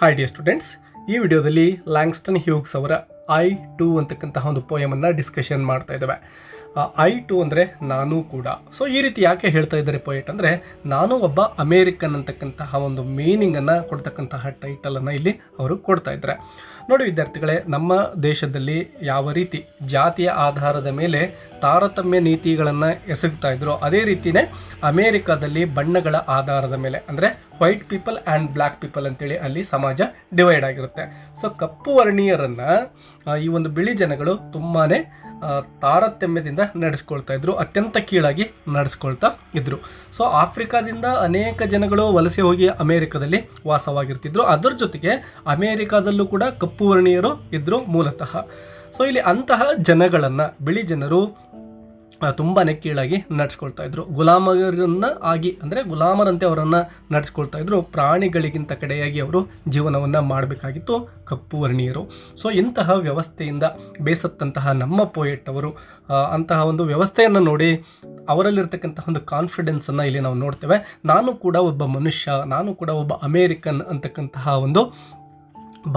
Hi dear students ಈ ವಿಡಿಯೋದಲ್ಲಿ ಲ್ಯಾಂಗ್ಸ್ಟನ್ ಹ್ಯೂಗ್ಸ್ ಅವರ ಐ ಟು ಅಂತಕ್ಕಂತಹ ಒಂದು ಪೋಯಮನ್ನು ಡಿಸ್ಕಷನ್ ಮಾಡ್ತಾ ಇದ್ದೇವೆ. ಐ ಟು ಅಂದರೆ ನಾನು ಕೂಡ. ಸೊ ಈ ರೀತಿ ಯಾಕೆ ಹೇಳ್ತಾ ಇದ್ದಾರೆ ಪೊಯೆಟ್ ಅಂದರೆ, ನಾನು ಒಬ್ಬ ಅಮೇರಿಕನ್ ಅಂತಕ್ಕಂತಹ ಒಂದು ಮೀನಿಂಗನ್ನು ಕೊಡ್ತಕ್ಕಂತಹ ಟೈಟಲನ್ನು ಇಲ್ಲಿ ಅವರು ಕೊಡ್ತಾ ಇದ್ದಾರೆ. ನೋಡಿ ವಿದ್ಯಾರ್ಥಿಗಳೇ, ನಮ್ಮ ದೇಶದಲ್ಲಿ ಯಾವ ರೀತಿ ಜಾತಿಯ ಆಧಾರದ ಮೇಲೆ ತಾರತಮ್ಯ ನೀತಿಗಳನ್ನು ಎಸಗ್ತಾ ಇದ್ರು, ಅದೇ ರೀತಿಯೇ ಅಮೇರಿಕಾದಲ್ಲಿ ಬಣ್ಣಗಳ ಆಧಾರದ ಮೇಲೆ, ಅಂದರೆ white people and black people ಅಂತೇಳಿ ಅಲ್ಲಿ ಸಮಾಜ ಡಿವೈಡ್ ಆಗಿರುತ್ತೆ. ಸೊ ಕಪ್ಪು ವರ್ಣೀಯರನ್ನು ಈ ಒಂದು ಬಿಳಿ ಜನಗಳು ತುಂಬಾ ತಾರತಮ್ಯದಿಂದ ನಡೆಸ್ಕೊಳ್ತಾ ಇದ್ರು, ಅತ್ಯಂತ ಕೀಳಾಗಿ ನಡೆಸ್ಕೊಳ್ತಾ ಇದ್ರು. ಸೊ ಆಫ್ರಿಕಾದಿಂದ ಅನೇಕ ಜನಗಳು ವಲಸೆ ಹೋಗಿ ಅಮೇರಿಕಾದಲ್ಲಿ ವಾಸವಾಗಿರ್ತಿದ್ರು. ಅದರ ಜೊತೆಗೆ ಅಮೇರಿಕಾದಲ್ಲೂ ಕೂಡ ಕಪ್ಪು ವರ್ಣೀಯರು ಇದ್ರು ಮೂಲತಃ. ಸೊ ಇಲ್ಲಿ ಅಂತಹ ಜನಗಳನ್ನು, ಬಿಳಿ ಜನರು ತುಂಬಾ ಕೀಳಾಗಿ ನಡ್ಸ್ಕೊಳ್ತಾ ಇದ್ರು. ಗುಲಾಮರನ್ನ ಆಗಿ, ಅಂದರೆ ಗುಲಾಮರಂತೆ ಅವರನ್ನು ನಡ್ಸ್ಕೊಳ್ತಾ ಇದ್ರು. ಪ್ರಾಣಿಗಳಿಗಿಂತ ಕಡೆಯಾಗಿ ಅವರು ಜೀವನವನ್ನು ಮಾಡಬೇಕಾಗಿತ್ತು ಕಪ್ಪು ವರ್ಣೀಯರು. ಸೊ ಇಂತಹ ವ್ಯವಸ್ಥೆಯಿಂದ ಬೇಸತ್ತಂತಹ ನಮ್ಮ ಪೋಯೆಟ್ ಅವರು ಅಂತಹ ಒಂದು ವ್ಯವಸ್ಥೆಯನ್ನು ನೋಡಿ ಅವರಲ್ಲಿರ್ತಕ್ಕಂತಹ ಒಂದು ಕಾನ್ಫಿಡೆನ್ಸನ್ನು ಇಲ್ಲಿ ನಾವು ನೋಡ್ತೇವೆ. ನಾನು ಕೂಡ ಒಬ್ಬ ಮನುಷ್ಯ, ನಾನು ಕೂಡ ಒಬ್ಬ ಅಮೇರಿಕನ್ ಅಂತಕ್ಕಂತಹ ಒಂದು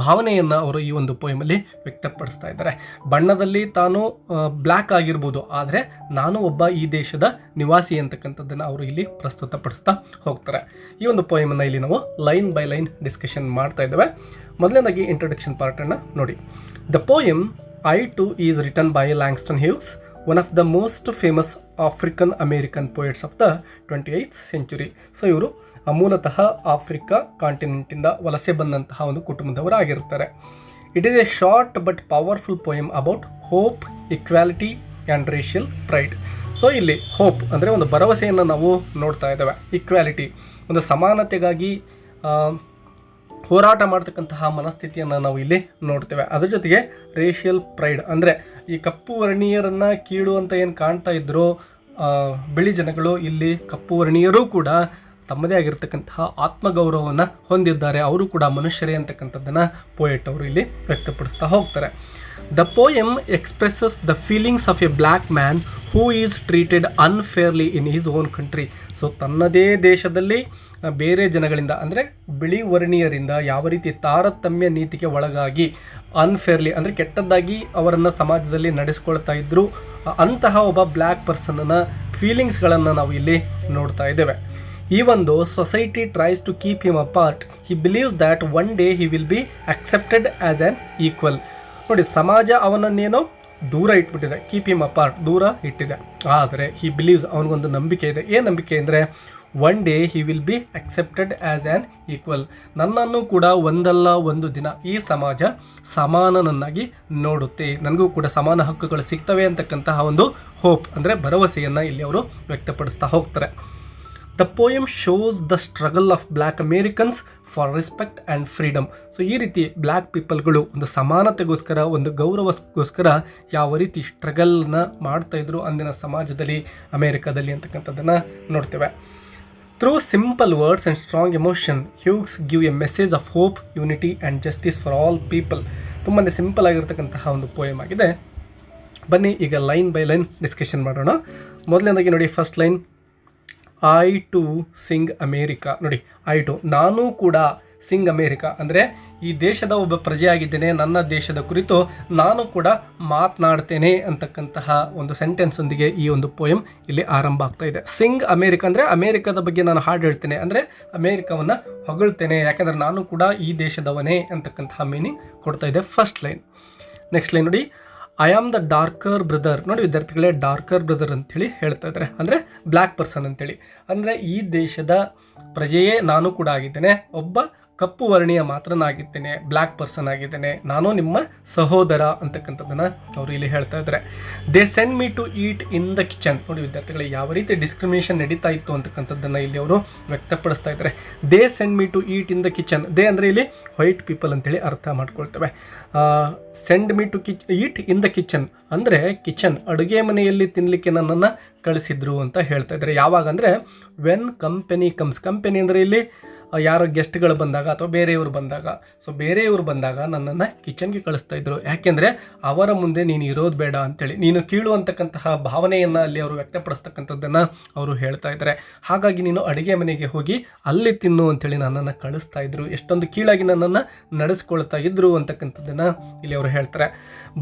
ಭಾವನೆಯನ್ನು ಅವರು ಈ ಒಂದು ಪೋಯಮಲ್ಲಿ ವ್ಯಕ್ತಪಡಿಸ್ತಾ ಇದ್ದಾರೆ. ಬಣ್ಣದಲ್ಲಿ ತಾನು ಬ್ಲ್ಯಾಕ್ ಆಗಿರ್ಬೋದು, ಆದರೆ ನಾನು ಒಬ್ಬ ಈ ದೇಶದ ನಿವಾಸಿ ಅಂತಕ್ಕಂಥದ್ದನ್ನು ಅವರು ಇಲ್ಲಿ ಪ್ರಸ್ತುತಪಡಿಸ್ತಾ ಹೋಗ್ತಾರೆ. ಈ ಒಂದು ಪೋಯಮನ್ನು ಇಲ್ಲಿ ನಾವು ಲೈನ್ ಬೈ ಲೈನ್ ಡಿಸ್ಕಷನ್ ಮಾಡ್ತಾ ಇದ್ದೇವೆ. ಮೊದಲನೇದಾಗಿ ಇಂಟ್ರೊಡಕ್ಷನ್ ಪಾರ್ಟನ್ನು ನೋಡಿ. The poem I too is written by Langston Hughes one of the most famous African American poets of the twenty eighth century so ಇವರು ಮೂಲತಃ ಆಫ್ರಿಕಾ ಕಾಂಟಿನೆಂಟಿಂದ ವಲಸೆ ಬಂದಂತಹ ಒಂದು ಕುಟುಂಬದವರಾಗಿರುತ್ತಾರೆ it is a short but powerful poem about hope equality and racial pride so ಇಲ್ಲಿ hope ಅಂದರೆ ಒಂದು ಭರವಸೆಯನ್ನು ನಾವು ನೋಡ್ತಾ ಇದ್ದೇವೆ. ಇಕ್ವಾಲಿಟಿ ಒಂದು ಸಮಾನತೆಗಾಗಿ ಹೋರಾಟ ಮಾಡ್ತಕ್ಕಂತಹ ಮನಸ್ಥಿತಿಯನ್ನು ನಾವು ಇಲ್ಲಿ ನೋಡ್ತೇವೆ. ಅದ್ರ ಜೊತೆಗೆ ರೇಷಿಯಲ್ ಪ್ರೈಡ್ ಅಂದರೆ ಈ ಕಪ್ಪು ವರ್ಣೀಯರನ್ನು ಕೀಳು ಅಂತ ಏನು ಕಾಣ್ತಾ ಇದ್ರೋ ಬಿಳಿ ಜನಗಳು ಇಲ್ಲಿ ಕಪ್ಪು ವರ್ಣೀಯರೂ ಕೂಡ ತಮ್ಮದೇ ಆಗಿರ್ತಕ್ಕಂತಹ ಆತ್ಮಗೌರವವನ್ನು ಹೊಂದಿದ್ದಾರೆ. ಅವರು ಕೂಡ ಮನುಷ್ಯರೇ ಅಂತಕ್ಕಂಥದ್ದನ್ನು ಪೋಯೆಟ್ ಅವರು ಇಲ್ಲಿ ವ್ಯಕ್ತಪಡಿಸ್ತಾ ಹೋಗ್ತಾರೆ. The poem expresses the feelings of a black man who is treated unfairly in his own country so ತನ್ನದೇ ದೇಶದಲ್ಲಿ ಬೇರೆ ಜನಗಳಿಂದ, ಅಂದರೆ ಬಿಳಿ ವರ್ಣೀಯರಿಂದ ಯಾವ ರೀತಿ ತಾರತಮ್ಯ ನೀತಿಗೆ ಒಳಗಾಗಿ ಅನ್ಫೇರ್ಲಿ ಅಂದರೆ ಕೆಟ್ಟದ್ದಾಗಿ ಅವರನ್ನು ಸಮಾಜದಲ್ಲಿ ನಡೆಸ್ಕೊಳ್ತಾ ಇದ್ದರು ಅಂತಹ ಒಬ್ಬ ಬ್ಲ್ಯಾಕ್ ಪರ್ಸನ್ನ ಫೀಲಿಂಗ್ಸ್ಗಳನ್ನು ನಾವು ಇಲ್ಲಿ ನೋಡ್ತಾ ಇದ್ದೇವೆ. ಒಂದು society tries to keep him apart he believes that one day he will be accepted as an equal ನೋಡಿ, ಸಮಾಜ ಅವನನ್ನೇನೋ ದೂರ ಇಟ್ಬಿಟ್ಟಿದೆ ಕೀಪ್ ಹಿಮ್ ಅಪಾರ್ಟ್ ದೂರ ಇಟ್ಟಿದೆ. ಆದರೆ ಹಿ ಬಿಲೀವ್ಸ್ ಅವನಿಗೊಂದು ನಂಬಿಕೆ ಇದೆ. ಏನು ನಂಬಿಕೆ ಅಂದರೆ one day he will be accepted as an equal ನನ್ನನ್ನು ಕೂಡ ಒಂದಲ್ಲ ಒಂದು ದಿನ ಈ ಸಮಾಜ ಸಮಾನನನ್ನಾಗಿ ನೋಡುತ್ತೆ. ನನಗೂ ಕೂಡ ಸಮಾನ ಹಕ್ಕುಗಳು ಸಿಗ್ತವೆ ಅಂತಕ್ಕಂತಹ ಒಂದು ಹೋಪ್ ಅಂದರೆ ಭರವಸೆಯನ್ನು ಇಲ್ಲಿ ಅವರು ವ್ಯಕ್ತಪಡಿಸ್ತಾ ಹೋಗ್ತಾರೆ. The poem shows the struggle of black Americans for respect and freedom so ಈ ರೀತಿ ಬ್ಲ್ಯಾಕ್ ಪೀಪಲ್ಗಳು ಒಂದು ಸಮಾನತೆಗೋಸ್ಕರ, ಒಂದು ಗೌರವಕ್ಕೋಸ್ಕರ ಯಾವ ರೀತಿ ಸ್ಟ್ರಗಲ್ನ ಮಾಡ್ತಾಯಿದ್ರು ಅಂದಿನ ಸಮಾಜದಲ್ಲಿ, ಅಮೇರಿಕಾದಲ್ಲಿ ಅಂತಕ್ಕಂಥದ್ದನ್ನು ನೋಡ್ತೇವೆ. Through simple words and strong emotion Hughes give a message of hope unity and justice for all people ತುಂಬಾ ಸಿಂಪಲ್ ಆಗಿರ್ತಕ್ಕಂತಹ ಒಂದು ಪೋಯಮ್ ಆಗಿದೆ. ಬನ್ನಿ, ಈಗ ಲೈನ್ ಬೈ ಲೈನ್ ಡಿಸ್ಕಷನ್ ಮಾಡೋಣ. ಮೊದಲನೇದಾಗಿ ನೋಡಿ first line I too sing America. ನೋಡಿ, ಐ ಟು. ನಾನು ಕೂಡ ಸಿಂಗ್ ಅಮೇರಿಕಾ. ಅಂದರೆ, ಈ ದೇಶದ ಒಬ್ಬ ಪ್ರಜೆಯಾಗಿದ್ದೇನೆ, ನನ್ನ ದೇಶದ ಕುರಿತು ನಾನು ಕೂಡ ಮಾತನಾಡ್ತೇನೆ ಅಂತಕ್ಕಂತಹ ಒಂದು ಸೆಂಟೆನ್ಸ್ ಒಂದಿಗೆ ಈ ಒಂದು ಪೋಯಮ್ ಇಲ್ಲಿ ಆರಂಭ ಆಗ್ತಾ ಇದೆ. ಸಿಂಗ್ ಅಮೇರಿಕಾ ಅಂದರೆ, ಅಮೇರಿಕಾದ ಬಗ್ಗೆ ನಾನು ಹಾಡು ಹೇಳ್ತೇನೆ. ಅಂದರೆ, ಅಮೇರಿಕಾವನ್ನು ಹೊಗಳ್ತೇನೆ, ಯಾಕಂದರೆ ನಾನು ಕೂಡ ಈ ದೇಶದವನೇ ಅಂತಕ್ಕಂತಹ ಮೀನಿಂಗ್ ಕೊಡ್ತಾ ಇದೆ. ಫಸ್ಟ್ ಲೈನ್ ನೆಕ್ಸ್ಟ್ ಲೈನ್ ನೋಡಿ. I am the darker brother ನೋಡಿ ವಿದ್ಯಾರ್ಥಿಗಳೇ ಡಾರ್ಕರ್ ಬ್ರದರ್ ಅಂತೇಳಿ ಹೇಳ್ತಾ ಇದ್ದಾರೆ. ಅಂದರೆ ಬ್ಲ್ಯಾಕ್ ಪರ್ಸನ್ ಅಂತೇಳಿ. ಅಂದರೆ ಈ ದೇಶದ ಪ್ರಜೆಯೇ ನಾನು ಕೂಡ ಆಗಿದ್ದೇನೆ. ಒಬ್ಬ ಕಪ್ಪು ವರ್ಣೀಯ ಮಾತ್ರನಾಗಿದ್ದೇನೆ ಬ್ಲ್ಯಾಕ್ ಪರ್ಸನ್ ಆಗಿದ್ದೇನೆ, ನಾನು ನಿಮ್ಮ ಸಹೋದರ ಅಂತಕ್ಕಂಥದ್ದನ್ನು ಅವರು ಇಲ್ಲಿ ಹೇಳ್ತಾ ಇದ್ದಾರೆ. They send me to eat in the kitchen ನೋಡಿ ವಿದ್ಯಾರ್ಥಿಗಳು, ಯಾವ ರೀತಿ ಡಿಸ್ಕ್ರಿಮಿನೇಷನ್ ನಡೀತಾ ಇತ್ತು ಅಂತಕ್ಕಂಥದ್ದನ್ನು ಇಲ್ಲಿ ಅವರು ವ್ಯಕ್ತಪಡಿಸ್ತಾ ಇದ್ದಾರೆ. They send me to eat in the kitchen they ಅಂದರೆ ಇಲ್ಲಿ ವೈಟ್ ಪೀಪಲ್ ಅಂತೇಳಿ ಅರ್ಥ ಮಾಡ್ಕೊಳ್ತೇವೆ. Send me to kitch eat in the kitchen ಅಂದರೆ ಕಿಚನ್ ಅಡುಗೆ ಮನೆಯಲ್ಲಿ ತಿನ್ನಲಿಕ್ಕೆ ನನ್ನನ್ನು ಕಳಿಸಿದ್ರು ಅಂತ ಹೇಳ್ತಾ ಇದ್ದಾರೆ. ಯಾವಾಗ ಅಂದರೆ ವೆನ್ ಕಂಪೆನಿ ಕಮ್ಸ್ ಕಂಪೆನಿ ಅಂದರೆ ಇಲ್ಲಿ ಯಾರೋ ಗೆಸ್ಟ್ಗಳು ಬಂದಾಗ ಅಥವಾ ಬೇರೆಯವರು ಬಂದಾಗ ಸೊ ಬೇರೆಯವರು ಬಂದಾಗ ನನ್ನನ್ನು ಕಿಚನ್ಗೆ ಕಳಿಸ್ತಾ ಇದ್ರು. ಯಾಕೆಂದರೆ ಅವರ ಮುಂದೆ ನೀನು ಇರೋದು ಬೇಡ ಅಂತೇಳಿ, ನೀನು ಕೀಳು ಅಂತಕ್ಕಂತಹ ಭಾವನೆಯನ್ನು ಅಲ್ಲಿ ಅವರು ವ್ಯಕ್ತಪಡಿಸ್ತಕ್ಕಂಥದ್ದನ್ನು ಅವರು ಹೇಳ್ತಾ ಇದ್ದಾರೆ. ಹಾಗಾಗಿ ನೀನು ಅಡುಗೆ ಮನೆಗೆ ಹೋಗಿ ಅಲ್ಲಿ ತಿನ್ನು ಅಂತೇಳಿ ನನ್ನನ್ನು ಕಳಿಸ್ತಾ ಇದ್ರು. ಎಷ್ಟೊಂದು ಕೀಳಾಗಿ ನನ್ನನ್ನು ನಡೆಸ್ಕೊಳ್ತಾ ಇದ್ರು ಅಂತಕ್ಕಂಥದ್ದನ್ನು ಇಲ್ಲಿ ಅವರು ಹೇಳ್ತಾರೆ.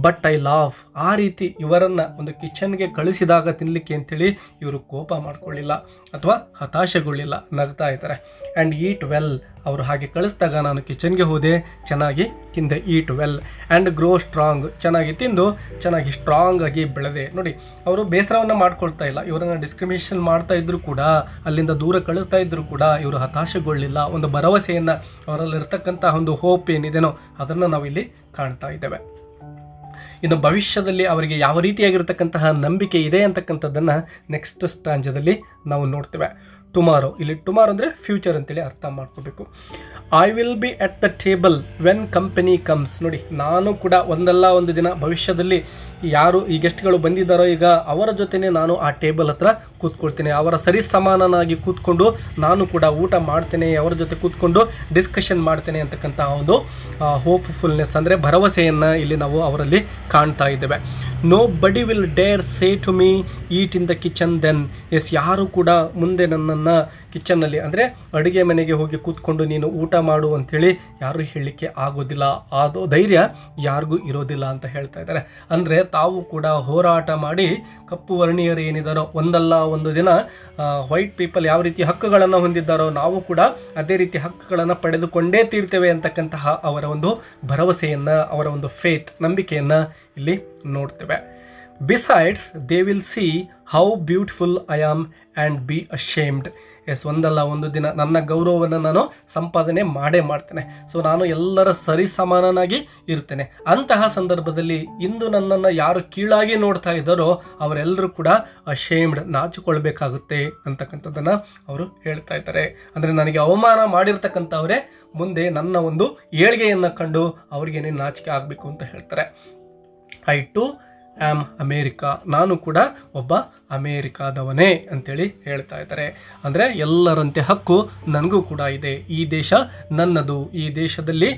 ಬಟ್ ಐ ಲಾವ್ ಆ ರೀತಿ ಇವರನ್ನು ಒಂದು ಕಿಚನ್ಗೆ ಕಳಿಸಿದಾಗ ತಿನ್ನಲಿಕ್ಕೆ ಅಂತೇಳಿ ಇವರು ಕೋಪ ಮಾಡಿಕೊಳ್ಳಿಲ್ಲ ಅಥವಾ ಹತಾಶೆಗೊಳ್ಳಿಲ್ಲ, ನಗ್ತಾ ಇದ್ದಾರೆ. ಆ್ಯಂಡ್ ಈಟ್ ವೆಲ್ ಅವರು ಹಾಗೆ ಕಳಿಸಿದಾಗ ನಾನು ಕಿಚನ್ಗೆ ಹೋದೆ, ಚೆನ್ನಾಗಿ ತಿಂದೆ eat well and grow strong ಚೆನ್ನಾಗಿ ತಿಂದು, ಚೆನ್ನಾಗಿ ಸ್ಟ್ರಾಂಗ್ ಆಗಿ ಬೆಳೆದೆ. ನೋಡಿ, ಅವರು ಬೇಸರವನ್ನು ಮಾಡ್ಕೊಳ್ತಾ ಇಲ್ಲ. ಇವರನ್ನು ಡಿಸ್ಕ್ರಿಮಿನೇಷನ್ ಮಾಡ್ತಾ ಇದ್ದರೂ ಕೂಡ, ಅಲ್ಲಿಂದ ದೂರ ಕಳಿಸ್ತಾ ಇದ್ದರೂ ಕೂಡ ಇವರು ಹತಾಶೆಗೊಳ್ಳಿಲ್ಲ. ಒಂದು ಭರವಸೆಯನ್ನು ಅವರಲ್ಲಿರ್ತಕ್ಕಂಥ ಒಂದು ಹೋಪ್ ಏನಿದೆನೋ ಅದನ್ನು ನಾವಿಲ್ಲಿ ಕಾಣ್ತಾ ಇದ್ದೇವೆ. ಇನ್ನು ಭವಿಷ್ಯದಲ್ಲಿ ಅವರಿಗೆ ಯಾವ ರೀತಿಯಾಗಿರ್ತಕ್ಕಂತಹ ನಂಬಿಕೆ ಇದೆ ಅಂತಕ್ಕಂಥದ್ದನ್ನು ನೆಕ್ಸ್ಟ್ ಸ್ಟಾಂಜದಲ್ಲಿ ನಾವು ನೋಡ್ತೇವೆ. ಟುಮಾರೋ ಇಲ್ಲಿ ಟುಮಾರೋ ಅಂದರೆ ಫ್ಯೂಚರ್ ಅಂತೇಳಿ ಅರ್ಥ ಮಾಡ್ಕೋಬೇಕು. I will be at the table when company comes ನೋಡಿ, ನಾನು ಕೂಡ ಒಂದಲ್ಲ ಒಂದು ದಿನ ಭವಿಷ್ಯದಲ್ಲಿ ಯಾರು ಈ ಗೆಸ್ಟ್ಗಳು ಬಂದಿದ್ದಾರೋ ಈಗ ಅವರ ಜೊತೆನೇ ನಾನು ಆ ಟೇಬಲ್ ಹತ್ರ ಕೂತ್ಕೊಳ್ತೇನೆ. ಅವರ ಸರಿ ಸಮಾನನಾಗಿ ಕೂತ್ಕೊಂಡು ನಾನು ಕೂಡ ಊಟ ಮಾಡ್ತೇನೆ, ಅವರ ಜೊತೆ ಕೂತ್ಕೊಂಡು ಡಿಸ್ಕಷನ್ ಮಾಡ್ತೇನೆ ಅಂತಕ್ಕಂಥ ಒಂದು ಹೋಪ್ಫುಲ್ನೆಸ್ ಅಂದರೆ ಭರವಸೆಯನ್ನು ಇಲ್ಲಿ ನಾವು ಅವರಲ್ಲಿ ಕಾಣ್ತಾ ಇದ್ದೇವೆ. Nobody will dare say to me eat in the kitchen then S ಯಾರು ಕೂಡ ಮುಂದೆ ನನ್ನನ್ನು ಕಿಚನ್ನಲ್ಲಿ. ಅಂದರೆ ಅಡುಗೆ ಮನೆಗೆ ಹೋಗಿ ಕೂತ್ಕೊಂಡು ನೀನು ಊಟ ಮಾಡು ಅಂಥೇಳಿ ಯಾರು ಹೇಳಲಿಕ್ಕೆ ಆಗೋದಿಲ್ಲ. ಅದು ಧೈರ್ಯ ಯಾರಿಗೂ ಇರೋದಿಲ್ಲ ಅಂತ ಹೇಳ್ತಾ ಇದ್ದಾರೆ. ಅಂದರೆ ತಾವು ಕೂಡ ಹೋರಾಟ ಮಾಡಿ ಕಪ್ಪು ವರ್ಣೀಯರು ಏನಿದ್ದಾರೋ ಒಂದಲ್ಲ ಒಂದು ದಿನ ವೈಟ್ ಪೀಪಲ್ ಯಾವ ರೀತಿ ಹಕ್ಕುಗಳನ್ನು ಹೊಂದಿದ್ದಾರೋ ನಾವು ಕೂಡ ಅದೇ ರೀತಿ ಹಕ್ಕುಗಳನ್ನು ಪಡೆದುಕೊಂಡೇ ತೀರ್ತೇವೆ ಅಂತಕ್ಕಂತಹ ಅವರ ಒಂದು ಭರವಸೆಯನ್ನು, ಅವರ ಒಂದು ಫೇತ್ ನಂಬಿಕೆಯನ್ನು ಇಲ್ಲಿ ನೋಡ್ತೇವೆ. Besides they will see how beautiful I am and be ashamed S, ಒಂದಲ್ಲ, ಒಂದು ದಿನ. ನನ್ನ ಗೌರವವನ್ನು ನಾನು ಸಂಪಾದನೆ ಮಾಡೇ ಮಾಡ್ತೇನೆ. ಸೊ ನಾನು ಎಲ್ಲರ ಸರಿಸಮಾನನಾಗಿ ಇರ್ತೇನೆ. ಅಂತಹ ಸಂದರ್ಭದಲ್ಲಿ ಇಂದು ನನ್ನನ್ನು ಯಾರು ಕೀಳಾಗಿ ನೋಡ್ತಾ ಇದ್ದಾರೋ ಅವರೆಲ್ಲರೂ ಕೂಡ ಅಶೇಮ್ಡ್ ನಾಚಿಕೊಳ್ಬೇಕಾಗುತ್ತೆ ಅಂತಕ್ಕಂಥದ್ದನ್ನು ಅವರು ಹೇಳ್ತಾ ಇದ್ದಾರೆ. ಅಂದರೆ ನನಗೆ ಅವಮಾನ ಮಾಡಿರ್ತಕ್ಕಂಥವರೇ ಮುಂದೆ ನನ್ನ ಒಂದು ಏಳ್ಗೆಯನ್ನು ಕಂಡು ಅವ್ರಿಗೇನೇ ನಾಚಿಕೆ ಆಗಬೇಕು ಅಂತ ಹೇಳ್ತಾರೆ. ಐ ಟು ಆಮ್ ಅಮೇರಿಕಾ ನಾನು ಕೂಡ ಒಬ್ಬ ಅಮೇರಿಕಾದವನೇ ಅಂತೇಳಿ ಹೇಳ್ತಾ ಇದ್ದಾರೆ. ಅಂದರೆ ಎಲ್ಲರಂತೆ ಹಕ್ಕು ನನಗೂ ಕೂಡ ಇದೆ. ಈ ದೇಶ ನನ್ನದು. ಈ ದೇಶದಲ್ಲಿ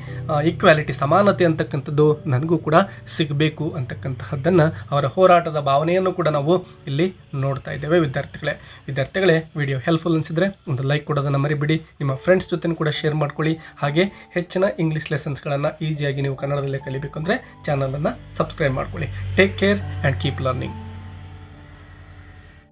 ಈಕ್ವಾಲಿಟಿ ಸಮಾನತೆ ಅಂತಕ್ಕಂಥದ್ದು ನನಗೂ ಕೂಡ ಸಿಗಬೇಕು ಅಂತಕ್ಕಂತಹದ್ದನ್ನು ಅವರ ಹೋರಾಟದ ಭಾವನೆಯನ್ನು ಕೂಡ ನಾವು ಇಲ್ಲಿ ನೋಡ್ತಾ ಇದ್ದೇವೆ ವಿದ್ಯಾರ್ಥಿಗಳೇ. ವಿದ್ಯಾರ್ಥಿಗಳೇ ವಿಡಿಯೋ ಹೆಲ್ಪ್ಫುಲ್ ಅನಿಸಿದ್ರೆ ಒಂದು ಲೈಕ್ ಕೊಡೋದನ್ನು ಮರಿಬಿಡಿ. ನಿಮ್ಮ ಫ್ರೆಂಡ್ಸ್ ಜೊತೆ ಕೂಡ ಶೇರ್ ಮಾಡ್ಕೊಳ್ಳಿ. ಹಾಗೆ ಹೆಚ್ಚಿನ ಇಂಗ್ಲೀಷ್ ಲೆಸನ್ಸ್ಗಳನ್ನು ಈಸಿಯಾಗಿ ನೀವು ಕನ್ನಡದಲ್ಲೇ ಕಲಿಬೇಕು ಅಂದರೆ ಚಾನಲನ್ನು ಸಬ್ಸ್ಕ್ರೈಬ್ ಮಾಡ್ಕೊಳ್ಳಿ. Take care and keep learning